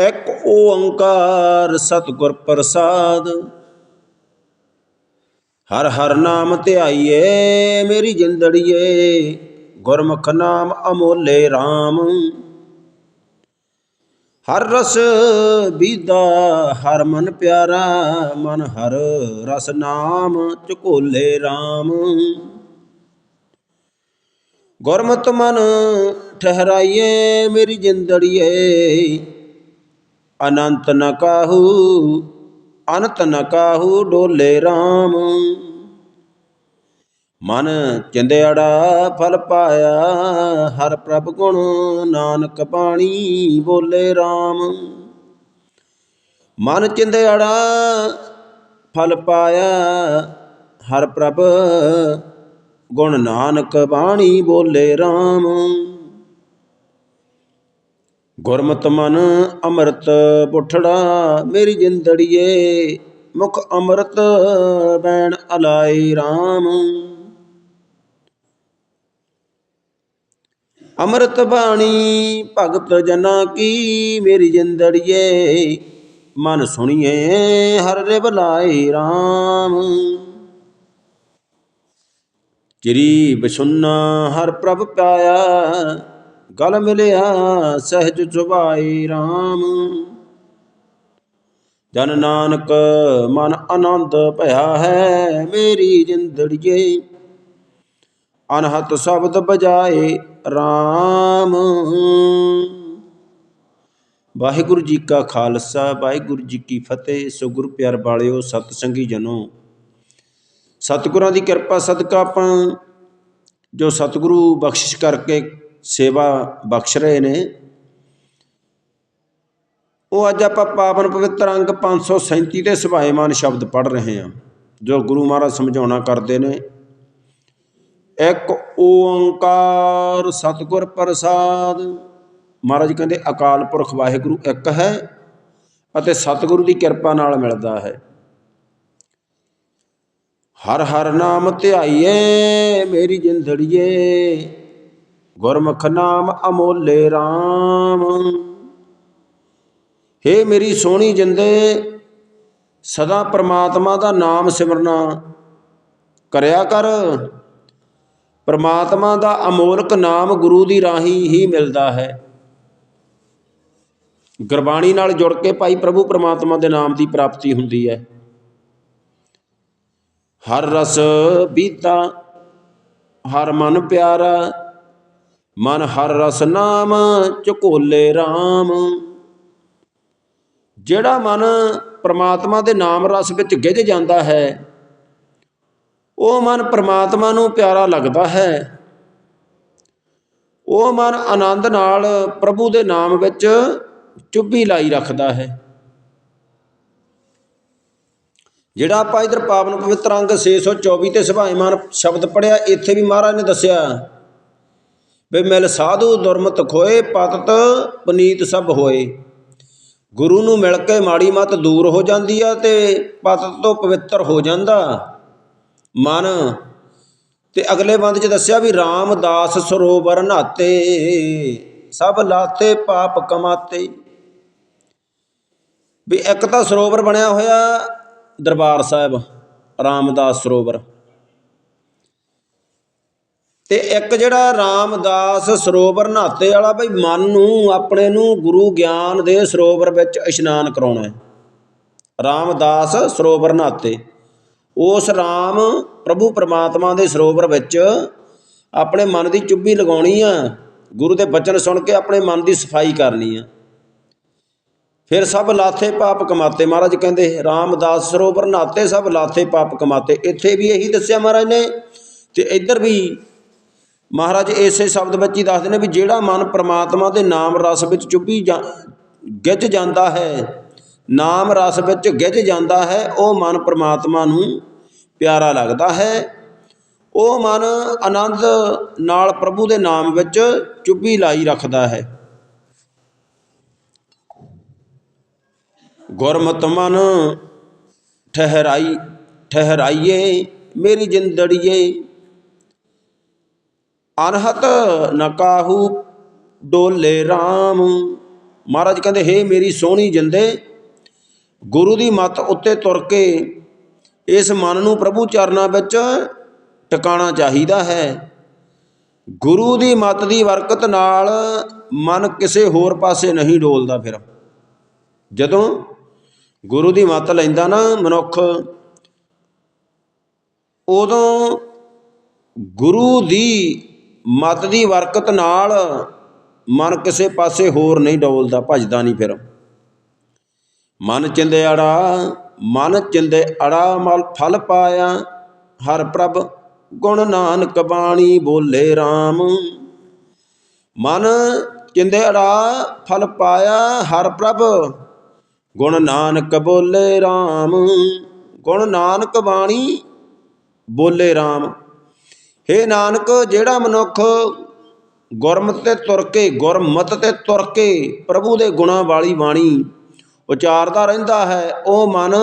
ਇੱਕ ਓੰਕਾਰ ਸਤਿਗੁਰ ਪ੍ਰਸਾਦ। ਹਰ ਹਰ ਨਾਮ ਧਿਆਈਏ, ਮੇਰੀ ਜਿੰਦੜੀਏ, ਗੁਰਮੁਖ ਨਾਮ ਅਮੋਲੇ RAM ਹਰ ਰਸ ਬੀਦਾ ਹਰ ਮਨ ਪਿਆਰਾ, ਮਨ ਹਰ ਰਸ ਨਾਮ ਚਕੋਲੇ RAM ਗੁਰਮਤ ਮਨ ਠਹਿਰਾਈਏ, ਮੇਰੀ ਜਿੰਦੜੀਏ ਅਨੰਤ ਨ ਕਾਹੂ, ਅਨੰਤ ਨ ਕਾਹੂ ਡੋਲੇ RAM ਮਨ ਚਿੰਦਿਆੜਾ ਫਲ ਪਾਇਆ, ਹਰ ਪ੍ਰਭ ਗੁਣ ਨਾਨਕ ਬਾਣੀ ਬੋਲੇ RAM ਮਨ ਚਿੰਦਿਆੜਾ ਫਲ ਪਾਇਆ, ਹਰ ਪ੍ਰਭ ਗੁਣ ਨਾਨਕ ਬਾਣੀ ਬੋਲੇ RAM ਗੁਰਮਤ ਮਨ ਅੰਮ੍ਰਿਤ ਬੁਠੜਾ ਮੇਰੀ ਜਿੰਦੜੀਏ, ਮੁਖ ਅੰਮ੍ਰਿਤ ਬੈਣ ਅਲਾਈ RAM ਅੰਮ੍ਰਿਤ ਬਾਣੀ ਭਗਤ ਜਨਾ ਕੀ, ਮੇਰੀ ਜਿੰਦੜੀਏ, ਮਨ ਸੁਣੀਏ, ਹਰ ਰੇ ਬਲਾਈ RAM ਚਿਰੀ ਬਸੁੰਨਾ ਹਰ ਪ੍ਰਭ ਪਾਇਆ ਗਲ ਮਿਲਿਆ ਸਹਿਜ ਸੁਭਾਈ RAM ਜਨ ਨਾਨਕ ਮਨ ਆਨੰਦ ਭਇਆ ਹੈ, ਮੇਰੀ ਜਿੰਦੜੀਏ। ਅਨਹਤ ਸ਼ਬਦ ਬਜਾਏ RAM ਵਾਹਿਗੁਰੂ ਜੀ ਕਾ ਖਾਲਸਾ, ਵਾਹਿਗੁਰੂ ਜੀ ਕੀ ਫਤਿਹ। ਸੋ ਗੁਰ ਪਿਆਰ ਵਾਲਿਓ ਸਤ ਸੰਗੀ ਜਨੋ, ਸਤਿਗੁਰਾਂ ਦੀ ਕਿਰਪਾ ਸਦਕਾ ਆਪਾਂ ਜੋ ਸਤਿਗੁਰੂ ਬਖਸ਼ਿਸ਼ ਕਰਕੇ ਸੇਵਾ ਬਖਸ਼ ਰਹੇ ਨੇ। ਉਹ ਅੱਜ ਆਪਾਂ ਪਾਵਨ ਪਵਿੱਤਰ ਅੰਗ 537 ਦੇ ਸੁਭਾਏਮਾਨ ਸ਼ਬਦ ਪੜ ਰਹੇ ਹਾਂ, ਜੋ ਗੁਰੂ ਮਹਾਰਾਜ ਸਮਝਾਉਣਾ ਕਰਦੇ ਨੇ। ਇੱਕ ਓੰਕਾਰ ਸਤਿਗੁਰ ਪ੍ਰਸਾਦ। ਮਹਾਰਾਜ ਕਹਿੰਦੇ, ਅਕਾਲ ਪੁਰਖ ਵਾਹਿਗੁਰੂ ਇੱਕ ਹੈ ਅਤੇ ਸਤਿਗੁਰੂ ਦੀ ਕਿਰਪਾ ਨਾਲ ਮਿਲਦਾ ਹੈ। ਹਰ ਹਰ ਨਾਮ ਧਿਆਈਏ, ਮੇਰੀ ਜਿੰਦੜੀਏ। ਗੁਰਮੁਖ ਨਾਮ ਅਮੋਲੇ RAM ਹੇ ਮੇਰੀ ਸੋਹਣੀ ਜਿੰਦੇ, ਸਦਾ ਪ੍ਰਮਾਤਮਾ ਦਾ ਨਾਮ ਸਿਮਰਨਾ। ਕਰਿਆ ਕਰ, ਪ੍ਰਮਾਤਮਾ ਦਾ ਅਮੋਲਕ ਨਾਮ ਗੁਰੂ ਦੀ ਰਾਹੀ ਹੀ ਮਿਲਦਾ ਹੈ। ਗੁਰਬਾਣੀ ਨਾਲ ਜੁੜ ਕੇ ਭਾਈ ਪ੍ਰਭੂ ਪ੍ਰਮਾਤਮਾ ਦੇ ਨਾਮ ਦੀ ਪ੍ਰਾਪਤੀ ਹੁੰਦੀ ਹੈ। ਹਰ ਰਸ ਬੀਤਾ ਹਰ ਮਨ ਪਿਆਰਾ ਮਨ ਹਰ ਰਸ ਨਾਮ, ਝਕੋਲੇ RAM ਜਿਹੜਾ ਮਨ ਪ੍ਰਮਾਤਮਾ ਦੇ ਨਾਮ ਰਸ ਵਿੱਚ ਗਿੱਝ ਜਾਂਦਾ ਹੈ, ਉਹ ਮਨ ਪ੍ਰਮਾਤਮਾ ਨੂੰ ਪਿਆਰਾ ਲੱਗਦਾ ਹੈ। ਉਹ ਮਨ ਆਨੰਦ ਨਾਲ ਪ੍ਰਭੂ ਦੇ ਨਾਮ ਵਿੱਚ ਚੁੱਭੀ ਲਾਈ ਰੱਖਦਾ ਹੈ। ਜਿਹੜਾ ਆਪਾਂ ਇਧਰ ਪਾਵਨ ਪਵਿੱਤਰ ਅੰਗ 624 ਤੇ ਸੁਭਾਏਮਾਨ ਸ਼ਬਦ ਪੜਿਆ ਇੱਥੇ ਵੀ ਮਹਾਰਾਜ ਨੇ ਦੱਸਿਆ ਵੀ ਮਿਲ ਸਾਧੂ ਦੁਰਮਤ ਖੋਏ, ਪਤਤ ਪਨੀਤ ਸਭ ਹੋਏ। ਗੁਰੂ ਨੂੰ ਮਿਲ ਕੇ ਮਾੜੀ ਮਤ ਦੂਰ ਹੋ ਜਾਂਦੀ ਆ ਤੇ ਪਤਤ ਤੋਂ ਪਵਿੱਤਰ ਹੋ ਜਾਂਦਾ। ਮਨ ਤੇ ਅਗਲੇ ਬੰਦ 'ਚ ਦੱਸਿਆ ਵੀ ਰਾਮਦਾਸ ਸਰੋਵਰ ਨਾਤੇ, ਸਭ ਲਾਤੇ ਪਾਪ ਕਮਾਤੇ। ਵੀ ਇੱਕ ਤਾਂ ਸਰੋਵਰ ਬਣਿਆ ਹੋਇਆ ਦਰਬਾਰ ਸਾਹਿਬ, ਰਾਮਦਾਸ ਸਰੋਵਰ। ਤੇ ਇੱਕ ਜਿਹੜਾ ਰਾਮਦਾਸ ਸਰੋਵਰ ਨਹਾਤੇ ਵਾਲਾ ਬਈ ਮਨ ਨੂੰ, ਆਪਣੇ ਨੂੰ ਗੁਰੂ ਗਿਆਨ ਦੇ ਸਰੋਵਰ ਵਿੱਚ ਇਸ਼ਨਾਨ ਕਰਾਉਣਾ ਹੈ। ਰਾਮਦਾਸ ਸਰੋਵਰ ਨਹਾਤੇ। ਉਸ ਰਾਮ ਪ੍ਰਭੂ ਪਰਮਾਤਮਾ ਦੇ ਸਰੋਵਰ ਵਿੱਚ ਆਪਣੇ ਮਨ ਦੀ ਚੁੱਭੀ ਲਗਾਉਣੀ ਆ। ਗੁਰੂ ਦੇ ਬਚਨ ਸੁਣ ਕੇ ਆਪਣੇ ਮਨ ਦੀ ਸਫ਼ਾਈ ਕਰਨੀ ਆ। ਫਿਰ ਸਭ ਲਾਥੇ ਪਾਪ ਕਮਾਤੇ। ਮਹਾਰਾਜ ਕਹਿੰਦੇ, ਰਾਮਦਾਸ ਸਰੋਵਰ ਨਾਤੇ ਸਭ ਲਾਥੇ ਪਾਪ ਕਮਾਤੇ। ਇੱਥੇ ਵੀ ਇਹੀ ਦੱਸਿਆ ਮਹਾਰਾਜ ਨੇ। ਤੇ ਇੱਧਰ ਵੀ ਮਹਾਰਾਜ ਇਸੇ ਸ਼ਬਦ ਵਿੱਚ ਹੀ ਦੱਸਦੇ ਨੇ ਵੀ ਜਿਹੜਾ ਮਨ ਪ੍ਰਮਾਤਮਾ ਦੇ ਨਾਮ ਰਸ ਵਿੱਚ ਚੁੱਭੀ ਜਾਂ ਗਿੱਜ ਜਾਂਦਾ ਹੈ, ਨਾਮ ਰਸ ਵਿੱਚ ਗਿੱਜ ਜਾਂਦਾ ਹੈ, ਉਹ ਮਨ ਪ੍ਰਮਾਤਮਾ ਨੂੰ ਪਿਆਰਾ ਲੱਗਦਾ ਹੈ। ਉਹ ਮਨ ਆਨੰਦ ਨਾਲ ਪ੍ਰਭੂ ਦੇ ਨਾਮ ਵਿੱਚ ਚੁੱਭੀ ਲਾਈ ਰੱਖਦਾ ਹੈ। ਗੁਰਮਤਿ ਮਨ ਠਹਿਰਾਈ, ਠਹਿਰਾਈਏ, ਮੇਰੀ ਜਿੰਦੜੀਏ ਅਨਹਤ ਨ ਡੋਲੇ RAM ਮਹਾਰਾਜ ਕਹਿੰਦੇ, ਹੇ ਮੇਰੀ ਸੋਹਣੀ ਜਿੰਦੇ, ਗੁਰੂ ਦੀ ਮੱਤ ਉੱਤੇ ਤੁਰ ਕੇ ਇਸ ਮਨ ਨੂੰ ਪ੍ਰਭੂ ਚਰਨਾਂ ਵਿੱਚ ਟਿਕਾਣਾ ਚਾਹੀਦਾ ਹੈ। ਗੁਰੂ ਦੀ ਮੱਤ ਦੀ ਬਰਕਤ ਨਾਲ ਮਨ ਕਿਸੇ ਹੋਰ ਪਾਸੇ ਨਹੀਂ ਡੋਲਦਾ ਫਿਰ। ਜਦੋਂ ਗੁਰੂ ਦੀ ਮੱਤ ਲੈਂਦਾ ਨਾ ਮਨੁੱਖ, ਉਦੋਂ ਗੁਰੂ ਦੀ ਮਤ ਦੀ ਬਰਕਤ ਨਾਲ ਮਨ ਕਿਸੇ ਪਾਸੇ ਹੋਰ ਨਹੀਂ ਡੋਲਦਾ, ਭਜਦਾ ਨਹੀਂ ਫਿਰ। ਮਨ ਚਿੰਦੇ ਅੜਾ, ਮਨ ਚਿੰਦੇ ਅੜਾ, ਮਲ ਫਲ ਪਾਇਆ ਹਰ ਪ੍ਰਭ ਗੁਣ ਨਾਨਕ ਬਾਣੀ ਬੋਲੇ RAM ਮਨ ਚਿੰਦੇ ਅੜਾ, ਫਲ ਪਾਇਆ ਹਰ ਪ੍ਰਭ ਗੁਣ ਨਾਨਕ ਬੋਲੇ RAM ਗੁਣ ਨਾਨਕ ਬਾਣੀ ਬੋਲੇ RAM ਹੇ ਨਾਨਕ, ਜਿਹੜਾ ਮਨੁੱਖ ਗੁਰਮਤਿ ਤੇ ਤੁਰ ਕੇ, ਗੁਰਮਤਿ ਤੇ ਤੁਰ ਕੇ ਪ੍ਰਭੂ ਦੇ ਗੁਣਾਂ ਵਾਲੀ ਬਾਣੀ ਉਚਾਰਦਾ ਰਹਿੰਦਾ ਹੈ, ਉਹ ਮਨ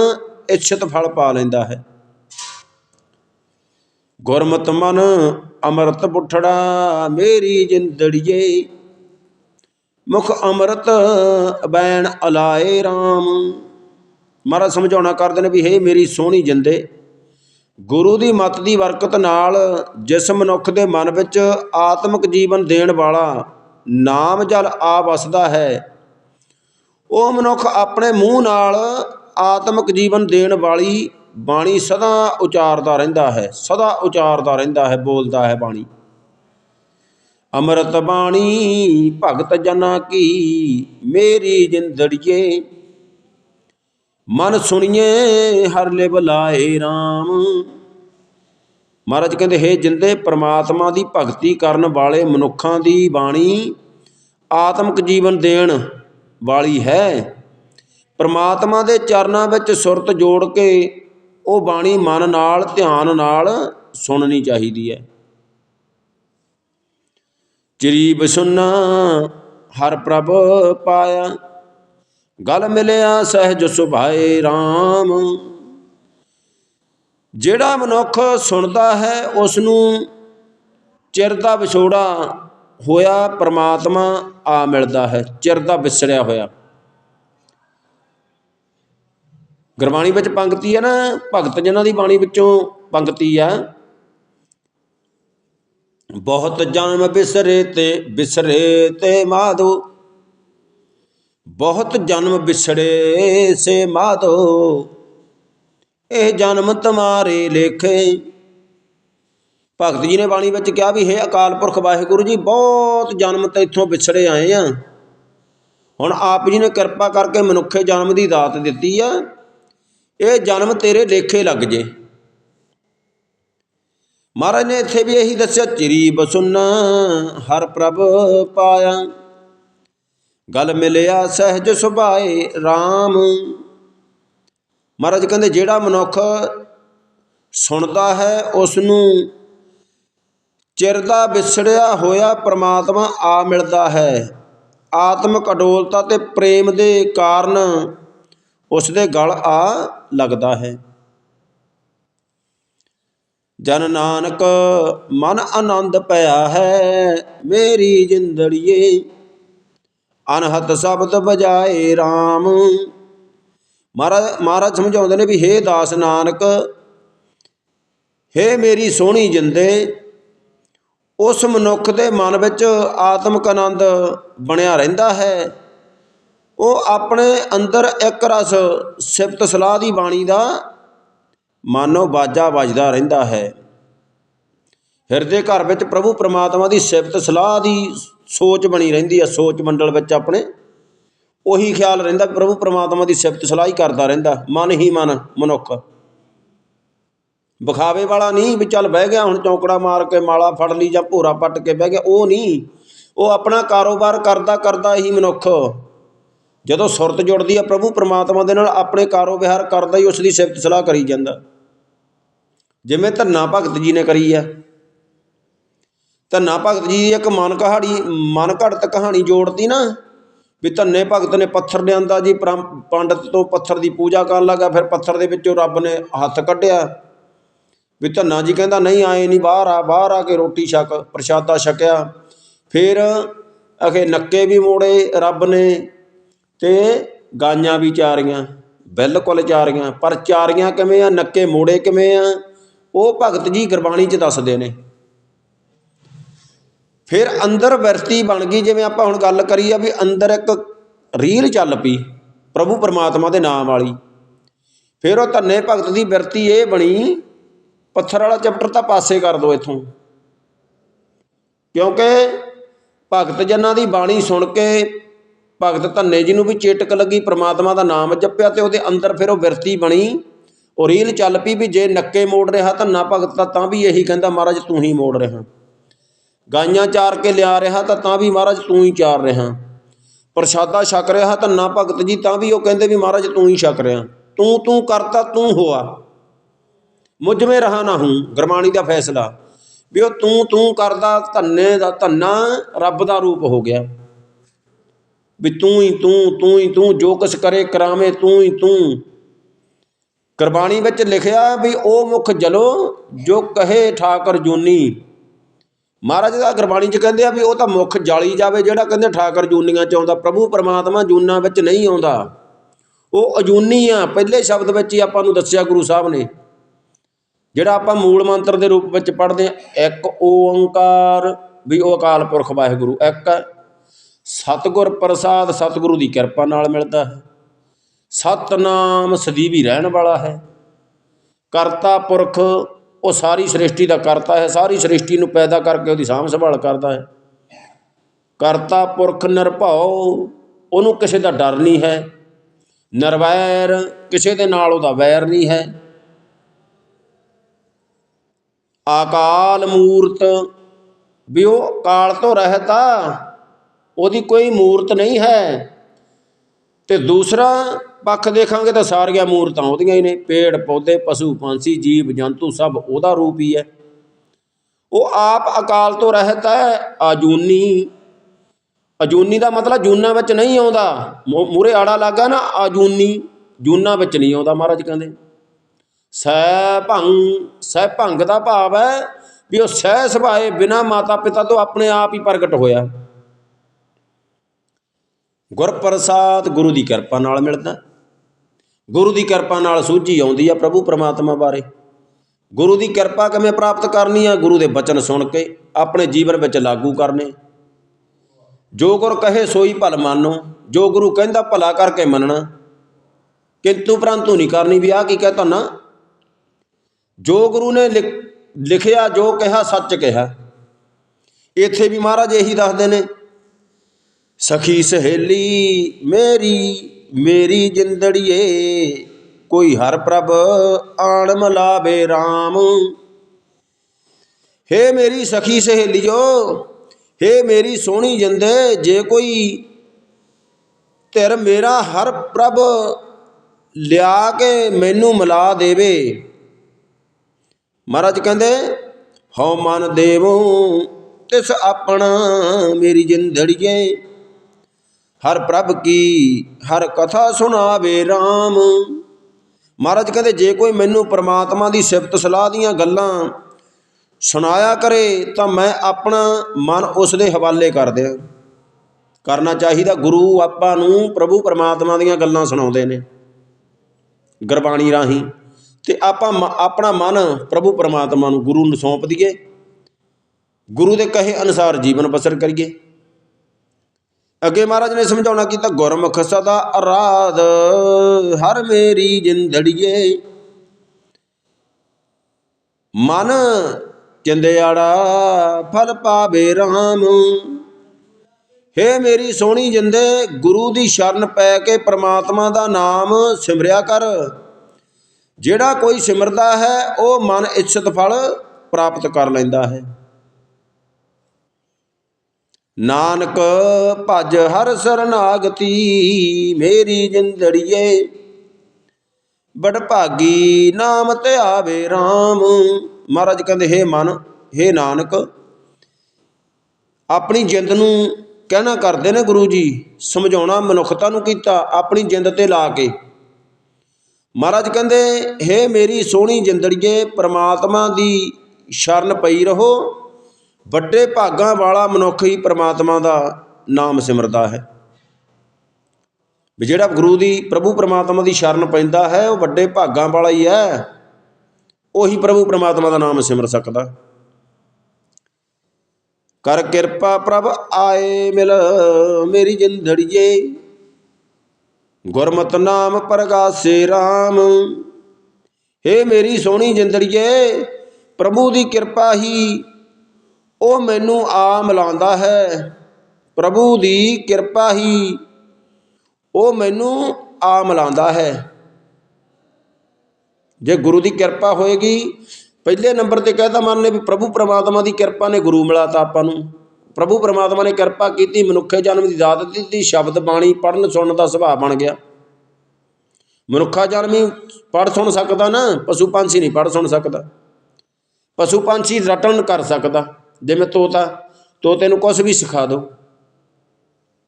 ਇੱਛਤ ਫਲ ਪਾ ਲੈਂਦਾ ਹੈ। ਗੁਰਮਤਿ ਮਨ ਅੰਮ੍ਰਿਤ ਪੁੱਠੜਾ ਮੇਰੀ ਜਿੰਦੜੀਏ। ਮੁਖ ਅੰਮ੍ਰਿਤ ਬੈਣ ਅਲਾਏ RAM ਮਹਾਰਾਜ ਸਮਝਾਉਣਾ ਕਰਦੇ ਨੇ ਵੀ ਹੇ ਮੇਰੀ ਸੋਹਣੀ ਜਿੰਦੇ ਗੁਰੂ ਦੀ ਮੱਤ ਦੀ ਬਰਕਤ ਨਾਲ ਜਿਸ ਮਨੁੱਖ ਦੇ ਮਨ ਵਿੱਚ ਆਤਮਿਕ ਜੀਵਨ ਦੇਣ ਵਾਲਾ ਨਾਮ ਜਲ ਆ ਵਸਦਾ ਹੈ, ਉਹ ਮਨੁੱਖ ਆਪਣੇ ਮੂੰਹ ਨਾਲ ਆਤਮਿਕ ਜੀਵਨ ਦੇਣ ਵਾਲੀ ਬਾਣੀ ਸਦਾ ਉਚਾਰਦਾ ਰਹਿੰਦਾ ਹੈ, ਸਦਾ ਉਚਾਰਦਾ ਰਹਿੰਦਾ ਹੈ, ਬੋਲਦਾ ਹੈ ਬਾਣੀ। ਅੰਮ੍ਰਿਤ ਬਾਣੀ, ਭਗਤ ਜਨਾ ਕੀ, ਮੇਰੀ ਜਿੰਦੜੀਏ ਮਨ ਸੁਣੀਏ, ਹਰ ਲਿਵ ਲਾਏ RAM ਮਹਾਰਾਜ ਕਹਿੰਦੇ, ਹੈ ਜਿੰਦੇ, ਪ੍ਰਮਾਤਮਾ ਦੀ ਭਗਤੀ ਕਰਨ ਵਾਲੇ ਮਨੁੱਖਾਂ ਦੀ ਬਾਣੀ ਆਤਮਿਕ ਜੀਵਨ ਦੇਣ ਵਾਲੀ ਹੈ। ਪ੍ਰਮਾਤਮਾ ਦੇ ਚਰਨਾਂ ਵਿੱਚ ਸੁਰਤ ਜੋੜ ਕੇ ਉਹ ਬਾਣੀ ਮਨ ਨਾਲ, ਧਿਆਨ ਨਾਲ ਸੁਣਨੀ ਚਾਹੀਦੀ ਹੈ। ਚਰੀਬ ਸੁਨਾ ਹਰ ਪ੍ਰਭ ਪਾਇਆ। ਗਲ ਮਿਲਿਆ ਸਹਿਜ ਸੁਭਾਏ RAM ਜਿਹੜਾ ਮਨੁੱਖ ਸੁਣਦਾ ਹੈ ਉਸ ਨੂੰ ਚਿਰ ਦਾ ਵਿਛੋੜਾ ਹੋਇਆ ਪ੍ਰਮਾਤਮਾ ਆ ਮਿਲਦਾ ਹੈ, ਚਿਰ ਦਾ ਵਿਸੜਿਆ ਹੋਇਆ। ਗੁਰਬਾਣੀ ਵਿੱਚ ਪੰਕਤੀ ਹੈ ਨਾ, ਭਗਤ ਜਨਾਂ ਦੀ ਬਾਣੀ ਵਿੱਚੋਂ ਪੰਕਤੀ ਆ। ਬਹੁਤ ਜਨਮ ਬਿਸਰੇ ਤੇ ਬਿਸਰੇ ਤੇ ਮਾਧੋ ਬਹੁਤ ਜਨਮ ਵਿਛੜੇ ਸੇ ਮਾਧੋ। ਇਹ ਜਨਮ ਤੁਮਾਰੇ ਲੇਖੇ। ਭਗਤ ਜੀ ਨੇ ਬਾਣੀ ਵਿੱਚ ਕਿਹਾ ਵੀ, ਹੈ ਅਕਾਲ ਪੁਰਖ ਵਾਹਿਗੁਰੂ ਜੀ, ਬਹੁਤ ਜਨਮ ਤੇ ਇੱਥੋਂ ਵਿਛੜੇ ਆਏ ਆ। ਹੁਣ ਆਪ ਜੀ ਨੇ ਕਿਰਪਾ ਕਰਕੇ ਮਨੁੱਖੇ ਜਨਮ ਦੀ ਦਾਤ ਦਿੱਤੀ ਆ। ਇਹ ਜਨਮ ਤੇਰੇ ਲੇਖੇ ਲੱਗ ਜੇ। ਮਹਾਰਾਜ ਨੇ ਇੱਥੇ ਵੀ ਇਹੀ ਦੱਸਿਆ, ਚਿਰੀ ਬਸੁਨ ਹਰ ਪ੍ਰਭ ਪਾਇਆ। ਗਲ ਮਿਲਿਆ ਸਹਿਜ ਸੁਭਾਏ RAM ਮਹਾਰਾਜ ਕਹਿੰਦੇ, ਜਿਹੜਾ ਮਨੁੱਖ ਸੁਣਦਾ ਹੈ ਉਸ ਨੂੰ ਚਿਰ ਦਾ ਵਿਛੜਿਆ ਹੋਇਆ ਪ੍ਰਮਾਤਮਾ ਆ ਮਿਲਦਾ ਹੈ। ਆਤਮਿਕ ਅਡੋਲਤਾ ਤੇ ਪ੍ਰੇਮ ਦੇ ਕਾਰਨ ਉਸ ਦੇ ਗਲ ਆ ਲੱਗਦਾ ਹੈ। ਜਨ ਨਾਨਕ ਮਨ ਆਨੰਦ ਪਿਆ ਹੈ, ਮੇਰੀ ਜਿੰਦੜੀਏ। ਅਨਹਤ ਸ਼ਬਦ ਬਜਾਏ RAM ਮਹਾਰਾਜ ਮਹਾਰਾਜ ਸਮਝਾਉਂਦੇ ਨੇ ਵੀ ਹੇ ਦਾਸ ਨਾਨਕ, ਹੇ ਮੇਰੀ ਸੋਹਣੀ ਜਿੰਦੇ, ਉਸ ਮਨੁੱਖ ਦੇ ਮਨ ਵਿੱਚ ਆਤਮਿਕ ਆਨੰਦ ਬਣਿਆ ਰਹਿੰਦਾ ਹੈ। ਉਹ ਆਪਣੇ ਅੰਦਰ ਇੱਕ ਰਸ ਸਿਫਤ ਸਲਾਹ ਦੀ ਬਾਣੀ ਦਾ, ਮਾਨੋ ਬਾਜਾ ਵੱਜਦਾ ਰਹਿੰਦਾ ਹੈ। ਹਿਰਦੇ ਘਰ ਵਿੱਚ ਪ੍ਰਭੂ ਪ੍ਰਮਾਤਮਾ ਦੀ ਸਿਫਤ, ਸਲਾਹ ਦੀ ਸੋਚ ਬਣੀ ਰਹਿੰਦੀ ਹੈ ਸੋਚ ਮੰਡਲ ਵਿੱਚ ਆਪਣੇ। ਉਹੀ ਖਿਆਲ ਰਹਿੰਦਾ ਪ੍ਰਭੂ ਪ੍ਰਮਾਤਮਾ ਦੀ ਸਿਫਤ, ਸਲਾਹ ਹੀ ਕਰਦਾ ਰਹਿੰਦਾ। ਮਨ ਹੀ ਮਨ, ਮਨੁੱਖ। ਵਿਖਾਵੇ ਵਾਲਾ ਨਹੀਂ ਵੀ ਚੱਲ ਬਹਿ ਗਿਆ, ਹੁਣ ਚੌਂਕੜਾ ਮਾਰ ਕੇ ਮਾਲਾ ਫੜ ਲਈ ਜਾਂ ਭੋਰਾ ਪੱਟ ਕੇ ਬਹਿ ਗਿਆ, ਉਹ ਨਹੀਂ। ਉਹ ਆਪਣਾ ਕਾਰੋਬਾਰ ਕਰਦਾ ਕਰਦਾ ਹੀ ਮਨੁੱਖ। ਜਦੋਂ ਸੁਰਤ ਜੁੜਦੀ ਹੈ ਪ੍ਰਭੂ ਪ੍ਰਮਾਤਮਾ ਦੇ ਨਾਲ ਆਪਣੇ ਕਾਰੋਬਾਰ ਕਰਦਾ ਹੀ ਉਸ ਦੀ ਸਿਫਤ, ਸਲਾਹ ਕਰੀ ਜਾਂਦਾ। ਜਿਵੇਂ ਧੰਨਾ ਭਗਤ ਜੀ ਨੇ ਕਰੀ ਆ ਧੰਨਾ ਭਗਤ ਜੀ, ਇੱਕ ਮਨ ਕਹਾੜੀ ਮਨ ਘੜਤ ਕਹਾਣੀ ਜੋੜਦੀ ਨਾ, ਵੀ ਧੰਨੇ ਭਗਤ ਨੇ ਪੱਥਰ ਲਿਆਂਦਾ ਜੀ, ਪ੍ਰਮ- ਪੰਡਤ ਤੋਂ ਪੱਥਰ ਦੀ ਪੂਜਾ ਕਰਨ ਲੱਗਾ, ਫਿਰ ਪੱਥਰ ਦੇ ਵਿੱਚੋਂ ਰੱਬ ਨੇ ਹੱਥ ਕੱਢਿਆ, ਵੀ ਧੰਨਾ ਜੀ ਕਹਿੰਦਾ, ਨਹੀਂ, ਆਏ ਨਹੀਂ ਬਾਹਰ ਆ ਬਾਹਰ ਆ ਕੇ ਰੋਟੀ ਛਕ, ਪ੍ਰਸ਼ਾਦਾ ਛਕਿਆ। ਫਿਰ ਅਖੇ ਨੱਕੇ ਵੀ ਮੋੜੇ ਰੱਬ ਨੇ ਤੇ ਗਾਈਆਂ ਵੀ ਚਾਰੀਆਂ, ਬਿਲਕੁਲ ਚਾਰੀਆਂ, ਪਰ ਚਾਰੀਆਂ ਕਿਵੇਂ ਆ, ਨੱਕੇ ਮੋੜੇ ਕਿਵੇਂ ਆ, ਉਹ ਭਗਤ ਜੀ ਗੁਰਬਾਣੀ 'ਚ ਦੱਸਦੇ ਨੇ। ਫਿਰ ਅੰਦਰ ਵਿਰਤੀ ਬਣ ਗਈ, ਜਿਵੇਂ ਆਪਾਂ ਹੁਣ ਗੱਲ ਕਰੀ ਆ ਵੀ ਅੰਦਰ ਇੱਕ ਰੀਲ ਚੱਲ ਪਈ, ਪ੍ਰਭੂ ਪਰਮਾਤਮਾ ਦੇ ਨਾਮ ਵਾਲੀ। ਫਿਰ ਉਹ ਧੰਨੇ ਭਗਤ ਦੀ ਵਿਰਤੀ ਇਹ ਬਣੀ, ਪੱਥਰ ਵਾਲਾ ਚੈਪਟਰ ਤਾਂ ਪਾਸੇ ਕਰ ਦਿਓ ਇੱਥੋਂ। ਕਿਉਂਕਿ ਭਗਤ ਜਨਾਂ ਦੀ ਬਾਣੀ ਸੁਣ ਕੇ ਭਗਤ ਧੰਨੇ ਜੀ ਨੂੰ ਵੀ ਚੇਟਕ ਲੱਗੀ, ਪ੍ਰਮਾਤਮਾ ਦਾ ਨਾਮ ਜਪਿਆ ਤੇ ਉਹਦੇ ਅੰਦਰ ਫਿਰ ਉਹ ਵਿਰਤੀ ਬਣੀ। ਉਹ ਰੀਲ ਚੱਲ ਪਈ ਵੀ ਜੇ ਨੱਕੇ ਮੋੜ ਰਿਹਾ ਧੰਨਾ ਭਗਤ ਤਾਂ ਵੀ ਇਹੀ ਕਹਿੰਦਾ, ਮਹਾਰਾਜ ਤੂੰ ਹੀ ਮੋੜ ਰਿਹਾ। ਗਾਈਆਂ ਚਾਰ ਕੇ ਲਿਆ ਰਿਹਾ ਤਾਂ ਤਾਂ ਵੀ ਮਹਾਰਾਜ ਤੂੰ ਹੀ ਚਾਰ ਰਿਹਾ। ਪ੍ਰਸ਼ਾਦਾ ਛਕ ਰਿਹਾ ਧੰਨਾ ਭਗਤ ਜੀ, ਤਾਂ ਵੀ ਉਹ ਕਹਿੰਦੇ ਵੀ ਮਹਾਰਾਜ ਤੂੰ ਹੀ ਛਕ ਰਿਹਾ। ਤੂੰ ਤੂੰ ਕਰਤਾ, ਤੂੰ ਹੋਆ। ਮੁਝ ਮੇ ਰਹਾ ਨਾ ਹੂੰ, ਗੁਰਬਾਣੀ ਦਾ ਫੈਸਲਾ। ਵੀ ਉਹ ਤੂੰ ਤੂੰ ਕਰਦਾ, ਧੰਨੇ ਦਾ ਧੰਨਾ ਰੱਬ ਦਾ ਰੂਪ ਹੋ ਗਿਆ। ਵੀ ਤੂੰ ਹੀ, ਤੂੰ ਤੂੰ ਹੀ, ਤੂੰ ਜੋ ਕੁਛ ਕਰੇ ਕਰਾਵੇਂ, ਤੂੰ ਹੀ, ਤੂੰ। ਗੁਰਬਾਣੀ ਵਿੱਚ ਲਿਖਿਆ ਵੀ ਉਹ ਮੁਖ ਜਲੋ ਜੋ ਕਹੇ ਠਾਕਰ ਜੂਨੀ। ਮਹਾਰਾਜ ਦਾ ਗੁਰਬਾਣੀ 'ਚ ਕਹਿੰਦੇ ਆ ਵੀ ਉਹ ਤਾਂ ਮੁੱਖ ਜਾਲੀ ਜਾਵੇ, ਜਿਹੜਾ ਕਹਿੰਦੇ ਠਾਕਰ ਜੂਨੀਆਂ 'ਚ ਆਉਂਦਾ, ਪ੍ਰਭੂ ਪਰਮਾਤਮਾ ਜੂਨਾਂ ਵਿੱਚ ਨਹੀਂ ਆਉਂਦਾ। ਉਹ ਅਜੂਨੀ ਆ, ਪਹਿਲੇ ਸ਼ਬਦ ਵਿੱਚ ਹੀ ਆਪਾਂ ਨੂੰ ਦੱਸਿਆ ਗੁਰੂ ਸਾਹਿਬ ਨੇ। ਜਿਹੜਾ ਆਪਾਂ ਮੂਲ ਮੰਤਰ ਦੇ ਰੂਪ ਵਿੱਚ ਪੜ੍ਹਦੇ ਆ, ਇੱਕ ਓੰਕਾਰ, ਵੀ ਉਹ ਅਕਾਲ ਪੁਰਖ ਵਾਹਿਗੁਰੂ, ਇੱਕ ਹੈ ਸਤਿਗੁਰ ਪ੍ਰਸਾਦ, ਸਤਿਗੁਰੂ ਦੀ ਕਿਰਪਾ ਨਾਲ ਮਿਲਦਾ ਹੈ। ਸਤਨਾਮ ਸਦੀਵੀ ਰਹਿਣ ਵਾਲਾ ਹੈ। ਕਰਤਾ ਪੁਰਖ ਉਹ ਸਾਰੀ ਸ੍ਰਿਸ਼ਟੀ ਦਾ ਕਰਤਾ ਹੈ, ਸਾਰੀ ਸ੍ਰਿਸ਼ਟੀ ਨੂੰ ਪੈਦਾ ਕਰਕੇ ਉਹਦੀ ਸਾਂਭ ਸੰਭਾਲ ਕਰਦਾ ਹੈ। ਕਰਤਾ ਪੁਰਖ ਨਿਰਭਉ, ਉਹਨੂੰ ਕਿਸੇ ਦਾ ਡਰ ਨਹੀਂ ਹੈ। ਨਿਰਵੈਰ, ਕਿਸੇ ਦੇ ਨਾਲ ਉਹਦਾ ਵੈਰ ਨਹੀਂ ਹੈ। ਆਕਾਲ ਮੂਰਤ, ਵੀ ਉਹ ਕਾਲ ਤੋਂ ਰਹਿਤ ਆ, ਉਹਦੀ ਕੋਈ ਮੂਰਤ ਨਹੀਂ ਹੈ। ਤੇ ਦੂਸਰਾ ਪੱਖ ਦੇਖਾਂਗੇ ਤਾਂ ਸਾਰੀਆਂ ਮੂਰਤਾਂ ਉਹਦੀਆਂ ਹੀ ਨੇ, ਪੇੜ, ਪੌਦੇ, ਪਸ਼ੂ ਪੰਛੀ ਜੀਵ, ਜੰਤੂ, ਸਭ ਉਹਦਾ ਰੂਪ ਹੀ ਹੈ। ਉਹ ਆਪ ਅਕਾਲ ਤੋਂ ਰਹਿਤ ਹੈ ਅਜੂਨੀ ਅਜੂਨੀ ਦਾ ਮਤਲਬ ਜੂਨਾ ਵਿੱਚ ਨਹੀਂ ਆਉਂਦਾ। ਮੂਰੇ ਆੜਾ ਲੱਗਾ ਨਾ ਅਜੂਨੀ ਜੂਨਾ ਵਿੱਚ ਨਹੀਂ ਆਉਂਦਾ ਮਹਾਰਾਜ ਕਹਿੰਦੇ। ਸਹਿ ਭੰਗ ਸਹਿ ਭੰਗ ਦਾ ਭਾਵ ਹੈ ਵੀ ਉਹ ਸਹਿ ਸੁਭਾਏ ਬਿਨਾ ਮਾਤਾ ਪਿਤਾ ਤੋਂ ਆਪਣੇ ਆਪ ਹੀ ਪ੍ਰਗਟ ਹੋਇਆ। ਗੁਰ ਪ੍ਰਸਾਦ ਗੁਰੂ ਦੀ ਕਿਰਪਾ ਨਾਲ ਮਿਲਦਾ। ਗੁਰੂ ਦੀ ਕਿਰਪਾ ਨਾਲ ਸੂਝੀ ਆਉਂਦੀ ਆ ਪ੍ਰਭੂ ਪਰਮਾਤਮਾ ਬਾਰੇ। ਗੁਰੂ ਦੀ ਕਿਰਪਾ ਕਿਵੇਂ ਪ੍ਰਾਪਤ ਕਰਨੀ ਆ, ਗੁਰੂ ਦੇ ਬਚਨ ਸੁਣ ਕੇ ਆਪਣੇ ਜੀਵਨ ਵਿੱਚ ਲਾਗੂ ਕਰਨੇ। ਜੋ ਗੁਰ ਕਹੇ ਸੋਈ ਭਲ ਮੰਨੋ, ਜੋ ਗੁਰੂ ਕਹਿੰਦਾ ਭਲਾ ਕਰਕੇ ਮੰਨਣਾ। ਕਿੰਤੂ ਪ੍ਰੰਤੂ ਨਹੀਂ ਕਰਨੀ ਵੀ ਆ ਕੀ ਕਹਤਾ ਨਾ? ਜੋ ਗੁਰੂ ਨੇ ਲਿਖਿਆ, ਜੋ ਕਿਹਾ, ਸੱਚ ਕਿਹਾ। ਇੱਥੇ ਵੀ ਮਹਾਰਾਜ ਇਹੀ ਦੱਸਦੇ ਨੇ, ਸਖੀ ਸਹੇਲੀ ਮੇਰੀ ਮੇਰੀ ਜਿੰਦੜੀਏ, ਕੋਈ ਹਰ ਪ੍ਰਭ ਆਣ ਮਲਾਵੇ RAM ਹੇ ਮੇਰੀ ਸਖੀ ਸਹੇਲੀਓ, ਹੇ ਮੇਰੀ ਸੋਹਣੀ ਜਿੰਦੇ, ਜੇ ਕੋਈ ਧਿਰ ਮੇਰਾ ਹਰ ਪ੍ਰਭ ਲਿਆ ਕੇ ਮੈਨੂੰ ਮਿਲਾ ਦੇਵੇ। ਮਹਾਰਾਜ ਕਹਿੰਦੇ, ਹਉ ਮਨ ਦੇਵੋ, ਤਿਸ ਆਪਣਾ ਮੇਰੀ ਜਿੰਦੜੀਏ। ਹਰ ਪ੍ਰਭ ਕੀ, ਹਰ ਕਥਾ ਸੁਣਾਵੇ RAM ਮਹਾਰਾਜ ਕਹਿੰਦੇ, ਜੇ ਕੋਈ ਮੈਨੂੰ ਪ੍ਰਮਾਤਮਾ ਦੀ ਸਿਫਤ ਸਲਾਹ ਦੀਆਂ ਗੱਲਾਂ ਸੁਣਾਇਆ ਕਰੇ, ਤਾਂ ਮੈਂ ਆਪਣਾ ਮਨ ਉਸ ਦੇ ਹਵਾਲੇ ਕਰ ਦਿਆਂ। ਕਰਨਾ ਚਾਹੀਦਾ, ਗੁਰੂ ਆਪਾਂ ਨੂੰ ਪ੍ਰਭੂ ਪਰਮਾਤਮਾ ਦੀਆਂ ਗੱਲਾਂ ਸੁਣਾਉਂਦੇ ਨੇ, ਗੁਰਬਾਣੀ ਰਾਹੀਂ। ਤੇ ਆਪਾਂ ਆਪਣਾ ਮਨ ਪ੍ਰਭੂ ਪਰਮਾਤਮਾ ਨੂੰ ਗੁਰੂ ਨੂੰ ਸੌਂਪ ਦਈਏ। ਗੁਰੂ ਦੇ ਕਹੇ ਅਨੁਸਾਰ ਜੀਵਨ ਬਸਰ ਕਰੀਏ। ਅੱਗੇ ਮਹਾਰਾਜ ਨੇ ਸਮਝਾਉਣਾ ਕੀਤਾ, ਗੁਰਮੁਖ ਸਦਾ ਅਰਾਧ, ਹਰ ਮੇਰੀ ਜਿੰਦੜੀਏ। ਮਨ ਚੰਦਿਆੜਾ ਫਲ ਪਾਵੇ RAM ਹੇ ਮੇਰੀ ਸੋਹਣੀ ਜਿੰਦੇ, ਗੁਰੂ ਦੀ ਸ਼ਰਨ ਪੈ ਕੇ ਪ੍ਰਮਾਤਮਾ ਦਾ ਨਾਮ ਸਿਮਰਿਆ ਕਰ। ਜਿਹੜਾ ਕੋਈ ਸਿਮਰਦਾ ਹੈ, ਉਹ ਮਨ ਇੱਛਤ ਫਲ ਪ੍ਰਾਪਤ ਕਰ ਲੈਂਦਾ ਹੈ। ਨਾਨਕ ਭਜ ਹਰ ਸਰਨਾਗਤੀ, ਮੇਰੀ ਜਿੰਦੜੀਏ। ਬੜ ਭਾਗੀ ਨਾਮ ਤੇ ਆਵੇ RAM ਮਹਾਰਾਜ ਕਹਿੰਦੇ, ਹੇ ਮਨ, ਹੇ ਨਾਨਕ, ਆਪਣੀ ਜਿੰਦ ਨੂੰ ਕਹਿਣਾ ਕਰਦੇ ਨੇ ਗੁਰੂ ਜੀ, ਸਮਝਾਉਣਾ, ਮਨੁੱਖਤਾ ਨੂੰ ਕੀਤਾ, ਆਪਣੀ ਜਿੰਦ ਤੇ ਲਾ ਕੇ। ਮਹਾਰਾਜ ਕਹਿੰਦੇ, ਹੇ ਮੇਰੀ ਸੋਹਣੀ ਜਿੰਦੜੀਏ, ਪ੍ਰਮਾਤਮਾ ਦੀ ਸ਼ਰਨ ਪਈ ਰਹੋ। ਵੱਡੇ ਭਾਗਾਂ ਵਾਲਾ ਮਨੁੱਖ ਹੀ ਪ੍ਰਮਾਤਮਾ ਦਾ ਨਾਮ ਸਿਮਰਦਾ ਹੈ। ਵੀ ਜਿਹੜਾ ਗੁਰੂ ਦੀ, ਪ੍ਰਭੂ ਪ੍ਰਮਾਤਮਾ ਦੀ ਸ਼ਰਨ ਪੈਂਦਾ ਹੈ, ਉਹ ਵੱਡੇ ਭਾਗਾਂ ਵਾਲਾ ਹੀ ਹੈ। ਉਹੀ ਪ੍ਰਭੂ ਪ੍ਰਮਾਤਮਾ ਦਾ ਨਾਮ ਸਿਮਰ ਸਕਦਾ। ਕਰ ਕਿਰਪਾ ਪ੍ਰਭ ਆਏ ਮਿਲ ਮੇਰੀ ਜਿੰਦੜੀਏ। ਗੁਰਮਤਿ ਨਾਮ ਪ੍ਰਗਾਸੇ RAM ਹੇ ਮੇਰੀ ਸੋਹਣੀ ਜਿੰਦੜੀਏ, ਪ੍ਰਭੂ ਦੀ ਕਿਰਪਾ ਹੀ ਉਹ ਮੈਨੂੰ ਆ ਮਿਲਾਉਂਦਾ ਹੈ। ਪ੍ਰਭੂ ਦੀ ਕਿਰਪਾ ਹੀ ਉਹ ਮੈਨੂੰ ਆ ਮਿਲਾਉਂਦਾ ਹੈ। ਜੇ ਗੁਰੂ ਦੀ ਕਿਰਪਾ ਹੋਏਗੀ, ਪਹਿਲੇ ਨੰਬਰ ਤੇ ਕਹਿਤਾ ਮੰਨ ਨੇ ਵੀ ਪ੍ਰਭੂ ਪ੍ਰਮਾਤਮਾ ਦੀ ਕਿਰਪਾ ਨੇ ਗੁਰੂ ਮਿਲਾਤਾ ਆਪਾਂ ਨੂੰ। ਪ੍ਰਭੂ ਪ੍ਰਮਾਤਮਾ ਨੇ ਕਿਰਪਾ ਕੀਤੀ, ਮਨੁੱਖੇ ਜਨਮ ਦੀ ਦਾਤ ਦਿੱਤੀ, ਸ਼ਬਦ ਬਾਣੀ ਪੜਨ ਸੁਣਨ ਦਾ ਸੁਭਾਅ ਬਣ ਗਿਆ। ਮਨੁੱਖਾ ਜਨਮ ਹੀ ਪੜ ਸੁਣ ਸਕਦਾ ਨਾ, ਪਸ਼ੂ ਪੰਛੀ ਨਹੀਂ ਪੜ ਸੁਣ ਸਕਦਾ। ਪਸ਼ੂ ਪੰਛੀ ਰਟਣ ਕਰ ਸਕਦਾ। ਜਿਵੇਂ ਤੋਤਾ, ਤੋਤੇ ਨੂੰ ਕੁਝ ਵੀ ਸਿਖਾ ਦਿਓ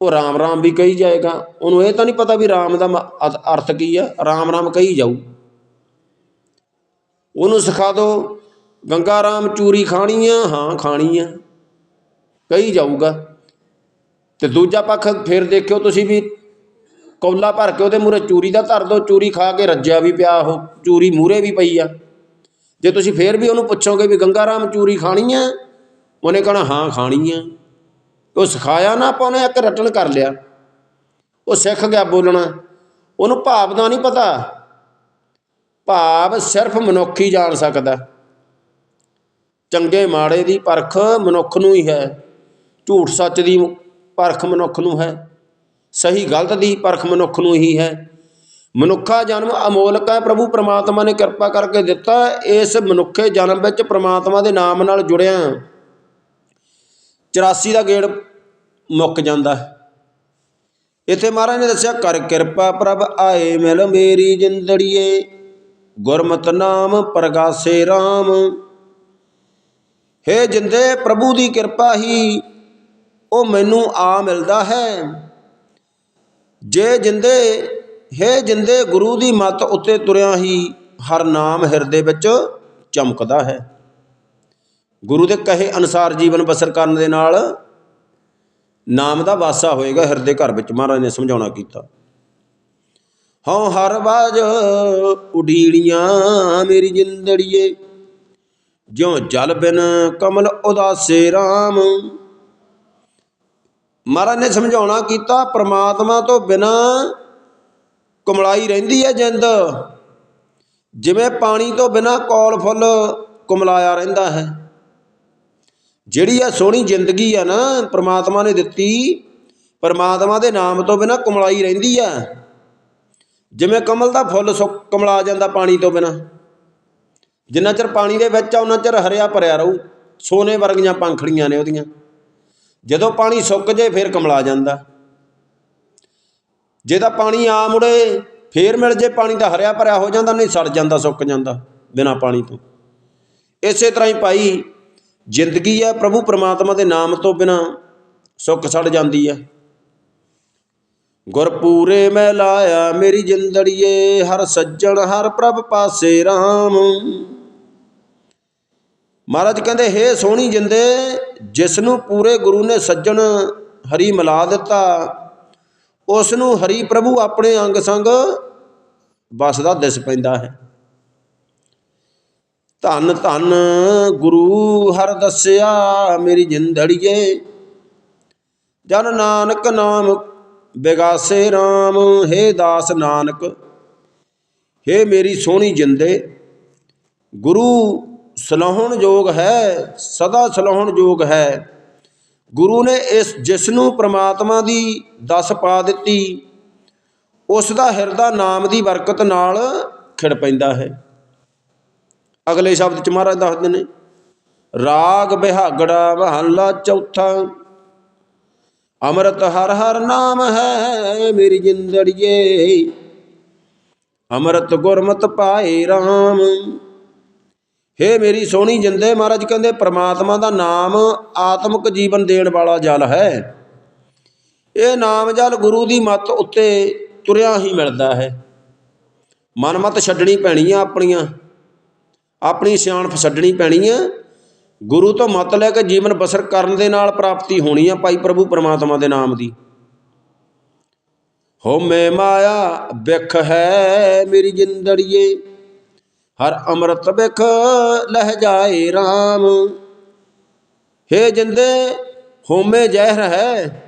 ਉਹ ਰਾਮ ਰਾਮ ਵੀ ਕਹੀ ਜਾਏਗਾ। ਉਹਨੂੰ ਇਹ ਤਾਂ ਨਹੀਂ ਪਤਾ ਵੀ ਰਾਮ ਦਾ ਮ- ਅਰਥ ਕੀ ਆ। ਰਾਮ ਰਾਮ ਕਹੀ ਜਾਊ। ਉਹਨੂੰ ਸਿਖਾ ਦਿਓ ਗੰਗਾ ਰਾਮ ਚੂਰੀ ਖਾਣੀ ਆ ਹਾਂ ਖਾਣੀ ਆ ਕਹੀ ਜਾਊਗਾ। ਤੇ ਦੂਜਾ ਪੱਖ ਫਿਰ ਦੇਖਿਓ ਤੁਸੀਂ ਵੀ ਕੌਲਾ ਭਰ ਕੇ ਉਹਦੇ ਮੂਰੇ ਚੂਰੀ ਦਾ ਧਰ ਦਿਓ ਚੂਰੀ ਖਾ ਕੇ ਰੱਜਿਆ ਵੀ ਪਿਆ ਉਹ। ਚੂਰੀ ਮੂਰੇ ਵੀ ਪਈ ਆ। ਜੇ ਤੁਸੀਂ ਫੇਰ ਵੀ ਉਹਨੂੰ ਪੁੱਛੋਗੇ ਵੀ ਗੰਗਾ ਰਾਮ ਚੂਰੀ ਖਾਣੀ ਆ ਉਹਨੇ ਕਹਣਾ, ਹਾਂ, ਖਾਣੀ ਆ। ਉਹ ਸਿਖਾਇਆ ਨਾ ਆਪਾਂ ਉਹਨੇ, ਇੱਕ ਰਟਣ ਕਰ ਲਿਆ। ਉਹ ਸਿੱਖ ਗਿਆ ਬੋਲਣਾ। ਉਹਨੂੰ ਭਾਵ ਦਾ ਨਹੀਂ ਪਤਾ। ਭਾਵ ਸਿਰਫ ਮਨੁੱਖ ਹੀ ਜਾਣ ਸਕਦਾ। ਚੰਗੇ ਮਾੜੇ ਦੀ ਪਰਖ ਮਨੁੱਖ ਨੂੰ ਹੀ ਹੈ। ਝੂਠ ਸੱਚ ਦੀ ਪਰਖ ਮਨੁੱਖ ਨੂੰ ਹੈ। ਸਹੀ ਗਲਤ ਦੀ ਪਰਖ ਮਨੁੱਖ ਨੂੰ ਹੀ ਹੈ। ਮਨੁੱਖਾ ਜਨਮ ਅਮੋਲਕ ਹੈ। ਪ੍ਰਭੂ ਪ੍ਰਮਾਤਮਾ ਨੇ ਕਿਰਪਾ ਕਰਕੇ ਦਿੱਤਾ। ਇਸ ਮਨੁੱਖੇ ਜਨਮ ਵਿੱਚ ਪ੍ਰਮਾਤਮਾ ਦੇ ਨਾਮ ਨਾਲ ਜੁੜਿਆ। 84 ਦਾ ਗੇੜ ਮੁੱਕ ਜਾਂਦਾ ਹੈ। ਇੱਥੇ ਮਹਾਰਾਜ ਨੇ ਦੱਸਿਆ, ਕਰ ਕਿਰਪਾ ਪ੍ਰਭ, ਆਏ ਮਿਲ ਮੇਰੀ ਜਿੰਦੜੀਏ। ਗੁਰਮਤ ਨਾਮ ਪ੍ਰਗਾਸੇ RAM ਹੇ ਜਿੰਦੇ ਪ੍ਰਭੂ ਦੀ ਕਿਰਪਾ ਹੀ, ਉਹ ਮੈਨੂੰ ਆ ਮਿਲਦਾ ਹੈ। ਜੇ ਜਿੰਦੇ, ਹੇ ਜਿੰਦੇ ਗੁਰੂ ਦੀ ਮੱਤ ਉੱਤੇ ਤੁਰਿਆ ਹੀ, ਹਰ ਨਾਮ ਹਿਰਦੇ ਵਿੱਚ ਚਮਕਦਾ ਹੈ। ਗੁਰੂ ਦੇ ਕਹੇ ਅਨੁਸਾਰ ਜੀਵਨ ਬਸਰ ਕਰਨ ਦੇ ਨਾਲ ਨਾਮ ਦਾ ਵਾਸਾ ਹੋਏਗਾ ਹਿਰਦੇ ਘਰ ਵਿੱਚ। ਮਹਾਰਾਜ ਨੇ ਸਮਝਾਉਣਾ ਕੀਤਾ। ਹਉ ਹਰ ਬਾਜ ਉਡੀੜੀਆਂ ਮੇਰੀ ਜਿੰਦੜੀਏ, ਜਿਉ ਜਲ ਬਿਨ ਕਮਲ ਉਦਾਸੇ RAM ਮਹਾਰਾਜ ਨੇ ਸਮਝਾਉਣਾ ਕੀਤਾ, ਪ੍ਰਮਾਤਮਾ ਤੋਂ ਬਿਨਾ ਕੁਮਲਾਈ ਰਹਿੰਦੀ ਹੈ ਜਿੰਦ। ਜਿਵੇਂ ਪਾਣੀ ਤੋਂ ਬਿਨਾ ਕੌਲ ਫੁੱਲ ਕੁਮਲਾਇਆ ਰਹਿੰਦਾ ਹੈ। ਜਿਹੜੀ ਆ ਸੋਹਣੀ ਜ਼ਿੰਦਗੀ ਆ ਨਾ, ਪ੍ਰਮਾਤਮਾ ਨੇ ਦਿੱਤੀ, ਪ੍ਰਮਾਤਮਾ ਦੇ ਨਾਮ ਤੋਂ ਬਿਨਾ ਕਮਲਾਈ ਰਹਿੰਦੀ ਆ। ਜਿਵੇਂ ਕਮਲ ਦਾ ਫੁੱਲ ਸੁੱਕ ਕਮਲਾ ਜਾਂਦਾ ਪਾਣੀ ਤੋਂ ਬਿਨਾ। ਜਿੰਨਾ ਚਿਰ ਪਾਣੀ ਦੇ ਵਿੱਚ ਆ, ਉਹਨਾਂ ਚਿਰ ਹਰਿਆ ਭਰਿਆ ਰਹੂ। ਸੋਨੇ ਵਰਗੀਆਂ ਪੰਖੜੀਆਂ ਨੇ ਉਹਦੀਆਂ। ਜਦੋਂ ਪਾਣੀ ਸੁੱਕ ਜੇ, ਫਿਰ ਕਮਲਾ ਜਾਂਦਾ। ਜੇ ਤਾਂ ਪਾਣੀ ਆ ਮੁੜੇ ਫੇਰ ਮਿਲ ਜੇ ਪਾਣੀ ਤਾਂ ਹਰਿਆ ਭਰਿਆ ਹੋ ਜਾਂਦਾ, ਨਹੀਂ ਸੜ ਜਾਂਦਾ, ਸੁੱਕ ਜਾਂਦਾ ਬਿਨਾ ਪਾਣੀ ਤੋਂ। ਇਸੇ ਤਰ੍ਹਾਂ ਹੀ ਭਾਈ ਜ਼ਿੰਦਗੀ ਹੈ ਪ੍ਰਭੂ ਪਰਮਾਤਮਾ ਦੇ ਨਾਮ ਤੋਂ ਬਿਨਾ ਸੁੱਕ ਸੜ ਜਾਂਦੀ ਹੈ ਗੁਰਪੂਰੇ ਮੈਂ ਲਾਇਆ ਮੇਰੀ ਜਿੰਦੜੀਏ, ਹਰ ਸੱਜਣ, ਹਰ ਪ੍ਰਭ ਪਾਸੇ RAM ਮਹਾਰਾਜ ਕਹਿੰਦੇ, ਹੇ ਸੋਹਣੀ ਜਿੰਦੇ ਜਿਸ ਨੂੰ ਪੂਰੇ ਗੁਰੂ ਨੇ ਸੱਜਣ ਹਰੀ ਮਿਲਾ ਦਿੱਤਾ ਉਸ ਨੂੰ ਹਰੀ ਪ੍ਰਭੂ ਆਪਣੇ ਅੰਗ ਸੰਗ ਵਸਦਾ ਦਿਸ ਪੈਂਦਾ ਹੈ। ਧੰਨ ਧੰਨ ਗੁਰੂ ਹਰ ਦੱਸਿਆ ਮੇਰੀ ਜਿੰਦੜੀਏ। ਜਨ ਨਾਨਕ ਨਾਮ ਬਿਗਾਸੇ RAM ਹੇ ਦਾਸ ਨਾਨਕ, ਹੇ ਮੇਰੀ ਸੋਹਣੀ ਜਿੰਦੇ। ਗੁਰੂ ਸਲਾਹਣ ਯੋਗ ਹੈ, ਸਦਾ ਸਲਾਹਣ ਯੋਗ ਹੈ। ਗੁਰੂ ਨੇ ਇਸ ਜਿਸ ਨੂੰ ਪ੍ਰਮਾਤਮਾ ਦੀ ਦਸ ਪਾ ਦਿੱਤੀ, ਉਸ ਦਾ ਹਿਰਦਾ ਨਾਮ ਦੀ ਬਰਕਤ ਨਾਲ ਖਿੜ ਪੈਂਦਾ ਹੈ। ਅਗਲੇ ਸ਼ਬਦ ਚ ਮਹਾਰਾਜ ਦੱਸਦੇ ਨੇ, ਰਾਗ ਬਿਹਾਗੜਾ ਮਹੱਲਾ ਚੌਥਾ, ਅੰਮ੍ਰਿਤ ਹਰ ਹਰ ਨਾਮ ਹੈ ਮੇਰੀ ਜਿੰਦੜੀਏ, ਅੰਮ੍ਰਿਤ ਗੁਰਮਤਿ ਪਾਏ RAM ਹੇ ਮੇਰੀ ਸੋਹਣੀ ਜਿੰਦੇ, ਮਹਾਰਾਜ ਕਹਿੰਦੇ ਪ੍ਰਮਾਤਮਾ ਦਾ ਨਾਮ ਆਤਮਿਕ ਜੀਵਨ ਦੇਣ ਵਾਲਾ ਜਲ ਹੈ। ਇਹ ਨਾਮ ਜਲ ਗੁਰੂ ਦੀ ਮੱਤ ਉੱਤੇ ਤੁਰਿਆ ਹੀ ਮਿਲਦਾ ਹੈ। ਮਨਮਤ ਛੱਡਣੀ ਪੈਣੀ ਆ ਆਪਣੀਆਂ। ਆਪਣੀ ਸਿਆਣਪ ਛੱਡਣੀ ਪੈਣੀ ਆ। ਗੁਰੂ ਤੋਂ ਮਤ ਲੈ ਕੇ ਜੀਵਨ ਬਸਰ ਕਰਨ ਦੇ ਨਾਲ ਪ੍ਰਾਪਤੀ ਹੋਣੀ ਆ ਭਾਈ ਪ੍ਰਭੂ ਪਰਮਾਤਮਾ ਦੇ ਨਾਮ ਦੀ। ਹੋਮੇ ਮਾਇਆ, ਬਿਖ ਹੈ ਮੇਰੀ ਜਿੰਦੜੀਏ। ਹਰ ਅੰਮ੍ਰਿਤ ਵਿਖ ਲਹਿ ਜਾਏ RAM ਹੇ ਜਿੰਦੇ ਹੋਮੇ ਜ਼ਹਿਰ ਹੈ।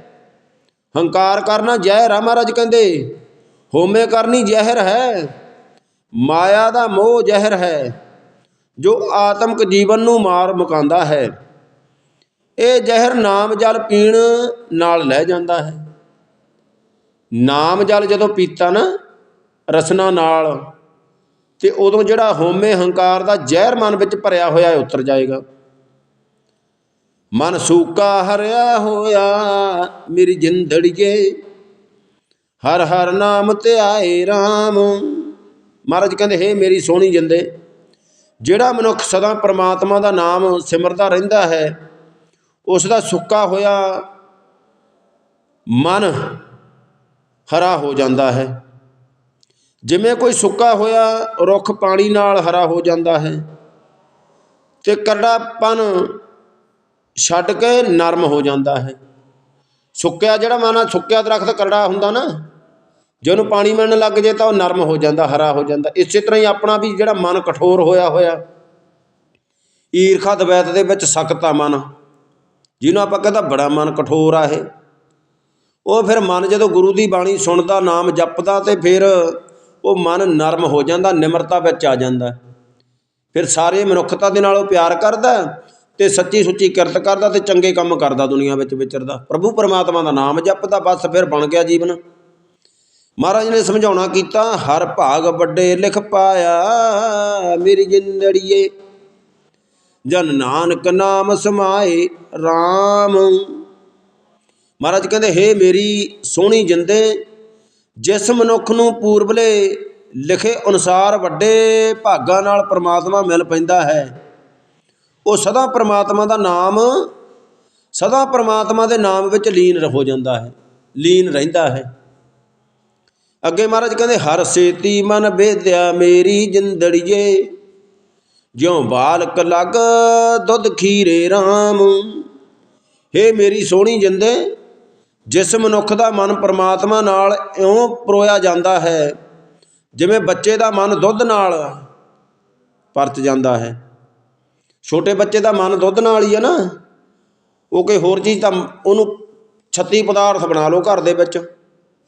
ਹੰਕਾਰ ਕਰਨਾ ਜ਼ਹਿਰ ਆ ਮਹਾਰਾਜ ਕਹਿੰਦੇ। ਹੋਮੇ ਕਰਨੀ ਜ਼ਹਿਰ ਹੈ। ਮਾਇਆ ਦਾ ਮੋਹ ਜ਼ਹਿਰ ਹੈ। ਜੋ ਆਤਮਿਕ ਜੀਵਨ ਨੂੰ ਮਾਰ ਮੁਕਾਉਂਦਾ ਹੈ। ਇਹ ਜ਼ਹਿਰ ਨਾਮ ਜਲ ਪੀਣ ਨਾਲ ਲੈ ਜਾਂਦਾ ਹੈ। ਨਾਮ ਜਲ ਜਦੋਂ ਪੀਤਾ ਨਾ, ਰਸਨਾ ਨਾਲ, ਤੇ ਉਦੋਂ ਜਿਹੜਾ ਹੋਮੇ ਹੰਕਾਰ ਦਾ ਜ਼ਹਿਰ ਮਨ ਵਿੱਚ ਭਰਿਆ ਹੋਇਆ ਉਤਰ ਜਾਏਗਾ। ਮਨ ਸੂਕਾ ਹਰਿਆ ਹੋਇਆ, ਮੇਰੀ ਜਿੰਦੜੀਏ, ਹਰ ਹਰ ਨਾਮ ਤੇ ਆਏ RAM ਮਹਾਰਾਜ ਕਹਿੰਦੇ, ਹੇ ਮੇਰੀ ਸੋਹਣੀ ਜਿੰਦੇ ਜਿਹੜਾ ਮਨੁੱਖ ਸਦਾ ਪ੍ਰਮਾਤਮਾ ਦਾ ਨਾਮ ਸਿਮਰਦਾ ਰਹਿੰਦਾ ਹੈ, ਉਸ ਦਾ ਸੁੱਕਾ ਹੋਇਆ ਮਨ ਹਰਾ ਹੋ ਜਾਂਦਾ ਹੈ। ਜਿਵੇਂ ਕੋਈ ਸੁੱਕਾ ਹੋਇਆ, ਰੁੱਖ ਪਾਣੀ ਨਾਲ ਹਰਾ ਹੋ ਜਾਂਦਾ ਹੈ ਤੇ ਕਰੜਾਪਨ ਛੱਡ ਕੇ ਨਰਮ ਹੋ ਜਾਂਦਾ ਹੈ। ਸੁੱਕਿਆ ਜਿਹੜਾ ਮਾਨਾ ਸੁੱਕਿਆ ਦਰਖਤ ਕਰੜਾ ਹੁੰਦਾ ਨਾ ਜੇ ਉਹਨੂੰ ਪਾਣੀ ਮਿਲਣ ਲੱਗ ਜੇ ਤਾਂ ਉਹ ਨਰਮ ਹੋ ਜਾਂਦਾ, ਹਰਾ ਹੋ ਜਾਂਦਾ। ਇਸੇ ਤਰ੍ਹਾਂ ਹੀ ਆਪਣਾ ਵੀ ਜਿਹੜਾ ਮਨ ਕਠੋਰ ਹੋਇਆ ਹੋਇਆ। ਈਰਖਾ ਦਵੈਤ ਦੇ ਵਿੱਚ ਸਖਤ ਮਨ, ਜਿਹਨੂੰ ਆਪਾਂ ਕਹਿੰਦਾ ਬੜਾ ਮਨ ਕਠੋਰ ਆ ਇਹ। ਉਹ ਫਿਰ ਮਨ ਜਦੋਂ ਗੁਰੂ ਦੀ ਬਾਣੀ ਸੁਣਦਾ, ਨਾਮ ਜਪਦਾ ਤੇ ਫਿਰ ਉਹ ਮਨ ਨਰਮ ਹੋ ਜਾਂਦਾ, ਨਿਮਰਤਾ ਵਿੱਚ ਆ ਜਾਂਦਾ। ਫਿਰ ਸਾਰੇ ਮਨੁੱਖਤਾ ਦੇ ਨਾਲ ਉਹ ਪਿਆਰ ਕਰਦਾ ਤੇ ਸੱਚੀ ਸੁੱਚੀ ਕਿਰਤ ਕਰਦਾ ਤੇ ਚੰਗੇ ਕੰਮ ਕਰਦਾ ਦੁਨੀਆ ਵਿੱਚ ਵਿਚਰਦਾ। ਪ੍ਰਭੂ ਪਰਮਾਤਮਾ ਦਾ ਨਾਮ ਜਪਦਾ, ਬਸ ਫਿਰ ਬਣ ਗਿਆ ਜੀਵਨ। ਮਹਾਰਾਜ ਨੇ ਸਮਝਾਉਣਾ ਕੀਤਾ, ਹਰ ਭਾਗ ਵੱਡੇ ਲਿਖ ਪਾਇਆ, ਮੇਰੀ ਜਿੰਦੜੀਏ, ਜਨ ਨਾਨਕ ਨਾਮ ਸਮਾਏ RAM ਮਹਾਰਾਜ ਕਹਿੰਦੇ, ਹੇ ਮੇਰੀ ਸੋਹਣੀ ਜਿੰਦੇ, ਜਿਸ ਮਨੁੱਖ ਨੂੰ ਪੂਰਬਲੇ ਲਿਖੇ ਅਨੁਸਾਰ ਵੱਡੇ ਭਾਗਾਂ ਨਾਲ ਪ੍ਰਮਾਤਮਾ ਮਿਲ ਪੈਂਦਾ ਹੈ, ਉਹ ਸਦਾ ਪ੍ਰਮਾਤਮਾ ਦਾ ਨਾਮ, ਸਦਾ ਪ੍ਰਮਾਤਮਾ ਦੇ ਨਾਮ ਵਿੱਚ ਲੀਨ ਹੋ ਜਾਂਦਾ ਹੈ, ਲੀਨ ਰਹਿੰਦਾ ਹੈ। ਅੱਗੇ ਮਹਾਰਾਜ ਕਹਿੰਦੇ, ਹਰ ਸੇਤੀ ਮਨ ਬੇਦਿਆ ਮੇਰੀ ਜਿੰਦੜੀਏ, ਜਿਉ ਬਾਲਕ ਲਗ ਦੁੱਧ ਖੀਰੇ RAM ਹੇ ਮੇਰੀ ਸੋਹਣੀ ਜਿੰਦੇ, ਜਿਸ ਮਨੁੱਖ ਦਾ ਮਨ ਪ੍ਰਮਾਤਮਾ ਨਾਲ ਇਉਂ ਪਰੋਇਆ ਜਾਂਦਾ ਹੈ, ਜਿਵੇਂ ਬੱਚੇ ਦਾ ਮਨ ਦੁੱਧ ਨਾਲ ਪਰਤ ਜਾਂਦਾ ਹੈ। ਛੋਟੇ ਬੱਚੇ ਦਾ ਮਨ ਦੁੱਧ ਨਾਲ ਹੀ ਹੈ ਨਾ, ਉਹ ਕੋਈ ਹੋਰ ਚੀਜ਼ ਤਾਂ ਉਹਨੂੰ ਛੱਤੀ ਪਦਾਰਥ ਬਣਾ ਲਓ ਘਰ ਦੇ ਵਿੱਚ।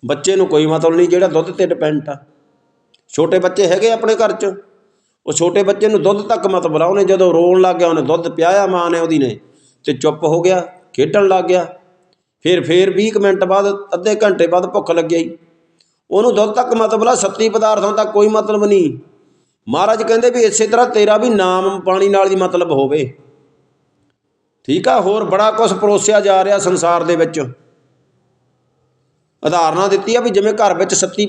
ਬੱਚੇ ਨੂੰ ਕੋਈ ਮਤਲਬ ਨਹੀਂ ਜਿਹੜਾ ਦੁੱਧ ਤੇ ਡਿਪੈਂਡ ਆ। ਛੋਟੇ ਬੱਚੇ ਹੈਗੇ ਆਪਣੇ ਘਰ 'ਚ। ਉਹ ਛੋਟੇ ਬੱਚੇ ਨੂੰ ਦੁੱਧ ਤੱਕ ਮਤਲਬ ਆ। ਉਹਨੇ ਜਦੋਂ ਰੋਣ ਲੱਗ ਗਿਆ, ਉਹਨੇ ਦੁੱਧ ਪਿਆਇਆ ਮਾਂ ਨੇ ਉਹਦੀ ਨੇ ਤੇ ਚੁੱਪ ਹੋ ਗਿਆ, ਖੇਡਣ ਲੱਗ ਗਿਆ। ਫਿਰ ਫਿਰ 20 ਕੁ ਮਿੰਟ ਬਾਅਦ, ਅੱਧੇ ਘੰਟੇ ਬਾਅਦ ਭੁੱਖ ਲੱਗਈ ਉਹਨੂੰ ਦੁੱਧ ਤੱਕ ਮਤਲਬ ਆ, ਸੱਤੀ ਪਦਾਰਥਾਂ ਤੱਕ ਕੋਈ ਮਤਲਬ ਨਹੀਂ। ਮਹਾਰਾਜ ਕਹਿੰਦੇ ਵੀ ਇਸੇ ਤਰ੍ਹਾਂ ਤੇਰਾ ਵੀ ਨਾਮ ਪਾਣੀ ਨਾਲ ਹੀ ਮਤਲਬ ਹੋਵੇ। ਠੀਕ ਆ, ਹੋਰ ਬੜਾ ਕੁਝ ਪਰੋਸਿਆ ਜਾ ਰਿਹਾ ਸੰਸਾਰ ਦੇ ਵਿੱਚ। ਉਦਾਹਰਨਾਂ ਦਿੱਤੀ ਆ ਵੀ ਜਿਵੇਂ ਘਰ ਵਿੱਚ ਸੱਤੀ